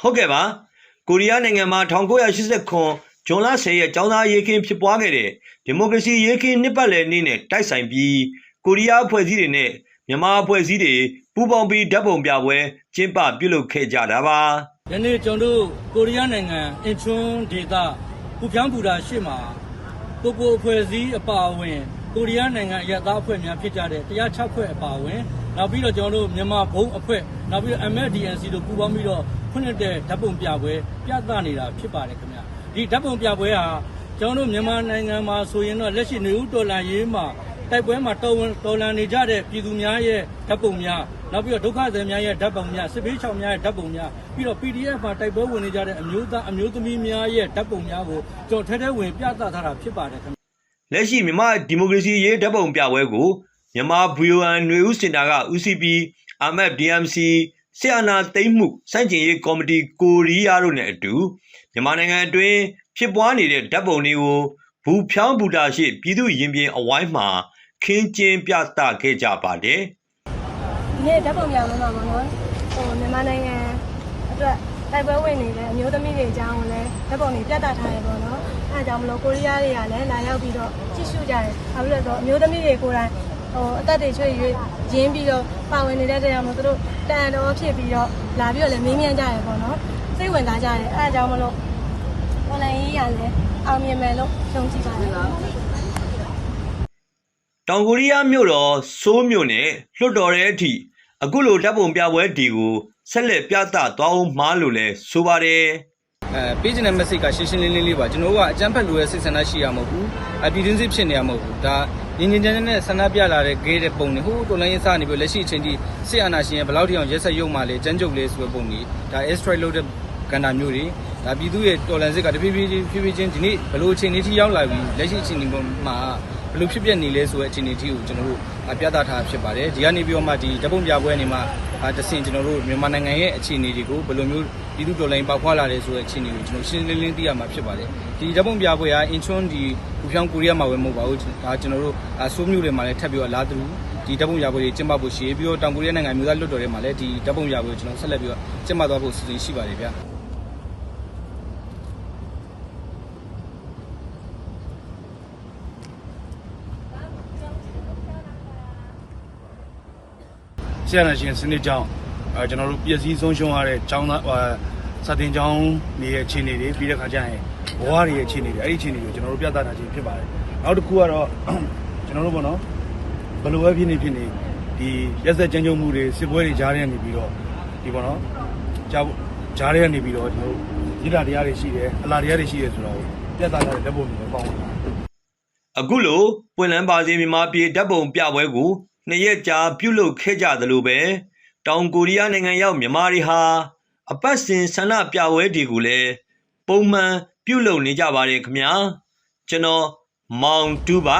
ဟုတ်ကဲ့ပါကိုရီးယားနိုင်ငံမှာ1989ဇွန်လ10ရက်ကျောင်းသားရေးခင်းဖြစ်ပွားခဲ့တဲ့ဒီမိုကရေစီရေးခင်းနှစ်ပတ်လည်နေ့နဲ့တိုက်ဆိုင်ပြီးကိုရီးယားအဖွဲ့အစည်းတွေနဲ့မြန်မာအဖွဲ့အစည်းတွေပူးပေါင်းပြီးဓာတ်ပုံပြပွဲကျင်းပပြုလုပ်ခဲ့ကြတာပါယနေ့ကျွန်တော်တို့ကိုရီးယားနိုင်ငံအင်ချွန်းဒေသပူဖြောင်းပူတာရှေ့မှာကိုကိုအဖွဲ့အစည်းအပါအဝင် ကိုရီးယားနိုင်ငံအရသားအဖွဲ့များဖြစ်ကြတဲ့တရား6ဖွဲ့အပါအဝင်နောက်ပြီးတော့ကျွန်တော်တို့မြန်မာဘုံအဖွဲ့နောက်ပြီးတော့ MSDNC တို့ပူးပေါင်းပြီးတော့ဖွင့်လှစ်တဲ့ဓာတ်ပုံပြပွဲပြသနေတာဖြစ်ပါတယ်ခင်ဗျာဒီဓာတ်ပုံပြပွဲဟာကျွန်တော်တို့မြန်မာနိုင်ငံမှာဆိုရင်တော့လက်ရှိနေဦးတော်လန်ရေးမှာတိုက်ပွဲမှာတော်ဝင်တော်လန်နေကြတဲ့ပြည်သူများရဲ့ဓာတ်ပုံများနောက်ပြီးတော့ဒုက္ခသည်များရဲ့ဓာတ်ပုံများစစ်ဘေးချောင်များရဲ့ဓာတ်ပုံများပြီးတော့ PDF မှာတိုက်ပွဲဝင်နေကြတဲ့အမျိုးသားအမျိုးသမီးများရဲ့ဓာတ်ပုံများကိုကျွန်တော်ထဲထဲဝင်ပြသထားတာဖြစ်ပါတယ်ခင်ဗျ လက်ရှိမြန်မာဒီမိုကရေစီရေးဓာတ်ပုံပြပွဲကိုမြန်မာ VON ຫນွေဦးစင်တာက UCP AMAP DMC ဆီယနာသိမ့်မှုစန့်ကျင်ရေးကော်မတီကိုရီးယားတို့နဲ့အတူမြန်မာနိုင်ငံအတွင်းဖြစ်ပွားနေတဲ့ဓာတ်ပုံတွေကိုဘူဖြောင်းဘူတာရှိပြည်သူရင်ပြင်အဝိုင်းမှာခင်းကျင်းပြသခဲ့ကြပါတယ်ဒီနေ့ဓာတ်ပုံပြမှာပါနော်ဟိုမြန်မာနိုင်ငံအတွက်တိုက်ပွဲဝင်နေတဲ့အမျိုးသမီးတွေအကြောင်းကိုလည်းဓာတ်ပုံတွေပြသထားရပေါ့နော် အဲဒါကြောင့်မလို့ကိုရီးယားတွေကလည်းလာရောက်ပြီးတော့ကြည့်ရှုကြတယ်ဘာဖြစ်လို့လဲဆိုတော့အမျိုးသမီးတွေကိုယ်တိုင်ဟိုအသက်တွေချွေရွေးရင်းပြီးတော့ပါဝင်နေတဲ့တရားမျိုးသူတို့တန်တော်ဖြစ်ပြီးတော့လာပြီးတော့လည်းမေးမြန်းကြတယ်ပေါ့နော်စိတ်ဝင်စားကြတယ်အဲဒါကြောင့်မလို့ online ရေးရလည်းအောင်မြင်မယ်လို့ယုံကြည်ပါတယ်တောင်ကိုရီးယားမြို့တော်ဆိုးမြို့နဲ့လွှတ်တော်တဲ့အထိအခုလိုဓာတ်ပုံပြပွဲဒီကိုဆက်လက်ပြသသွားအောင်မှားလို့လဲဆိုပါတယ် အဲပေးချင်တဲ့ message ကရှင်းရှင်းလင်းလင်းလေးပါကျွန်တော်တို့ကအကြမ်းဖက်လူရဲ့စိတ်ဆန္ဒရှိရမှာမဟုတ်ဘူးအပြည်တွင်းစစ်ဖြစ်နေရမှာမဟုတ်ဘူးဒါငင်းငင်းချမ်းချမ်းနဲ့ဆန္ဒပြလာတဲ့ gay တဲ့ပုံတွေဟိုတော်လိုင်းရေးစားနေပြီးလက်ရှိအချိန်ထိစစ်အာဏာရှင်ရဲ့ဘယ်လောက်ထိအောင်ရက်ဆက်ရုံမှလဲကြမ်းကြုတ်လဲဆိုတဲ့ပုံတွေဒါ extract လုပ်တဲ့ကန္တာမျိုးတွေဒါပြည်သူရဲ့တော်လန်စစ်ကတဖြည်းဖြည်းချင်းဖြည်းဖြည်းချင်းဒီနေ့ဘယ်လိုအချိန်လေးထိရောက်လာပြီလက်ရှိအချိန်ဒီမှာ ဘယ်လိုဖြစ်ပျက်နေလဲဆိုတဲ့အခြေအနေထိကိုကျွန်တော်တို့ပြသထားဖြစ်ပါတယ်ဒီကနေပြီးတော့မှဒီဓာတ်ပုံပြပွဲနေမှာတဆင်ကျွန်တော်တို့မြန်မာနိုင်ငံရဲ့အခြေအနေတွေကိုဘယ်လိုမျိုးပြည်သူတော်လိုင်းပေါက်ဖွာလာလဲဆိုတဲ့အခြေအနေကိုကျွန်တော်ရှင်းလင်းလင်းသိရမှာဖြစ်ပါတယ်ဒီဓာတ်ပုံပြပွဲကအင်ချွန်းဒီဘူဖြောင်းကိုရီးယားမှာပဲမဟုတ်ပါဘူးဒါကျွန်တော်တို့ဆိုးမျိုးတွေမှာလည်းထပ်ပြီးတော့လာသူဒီဓာတ်ပုံပြပွဲတွေကျင်းပဖို့ရှိပြီးတော့တောင်ကိုရီးယားနိုင်ငံမျိုးသားလွတ်တော်ထဲမှာလည်းဒီဓာတ်ပုံပြပွဲကိုကျွန်တော်ဆက်လက်ပြီးတော့ကျင်းပသွားဖို့စီစဉ်ရှိပါတယ်ဗျာ ဆရာနာရှင်စနစ်ကြောင့်အဲကျွန်တော်တို့ပြည်စည်းဆုံးရှုံးရတဲ့ចောင်းသားဟိုစာတင်ចောင်းနေရဲ့အခြေအနေတွေပြီးတဲ့ခါကျရင်ဘဝတွေရဲ့အခြေအနေတွေအဲ့ဒီအခြေအနေတွေကိုကျွန်တော်တို့ပြသတာချင်းဖြစ်ပါတယ်နောက်တစ်ခုကတော့ကျွန်တော်တို့ပေါ့နော်ဘယ်လိုပဲဖြစ်နေဖြစ်နေဒီရက်ဆက်ကြမ်းကြုတ်မှုတွေစစ်ပွဲတွေကြားထဲကနေပြီးတော့ဒီပေါ့နော်ကြားကြားထဲကနေပြီးတော့ကျွန်တော်တို့ရည်တာတရားတွေရှိတယ်အလားတရားတွေရှိတယ်ဆိုတော့ပြသတာတဲ့ဓာတ်ပုံတွေပေါင်းတာအခုလိုပွင့်လန်းပါစေမြန်မာပြည်ဓာတ်ပုံပြပွဲကို နှစ်ရက်ကြာပြုလုပ်ခဲ့ကြသလိုပဲတောင်ကိုရီးယားနိုင်ငံရောက်မြန်မာတွေဟာအပတ်စဉ်ဆန္ဒပြပွဲတွေကိုလည်းပုံမှန်ပြုလုပ်နေကြပါတယ်ခင်ဗျာကျွန်တော်မောင်တူပါ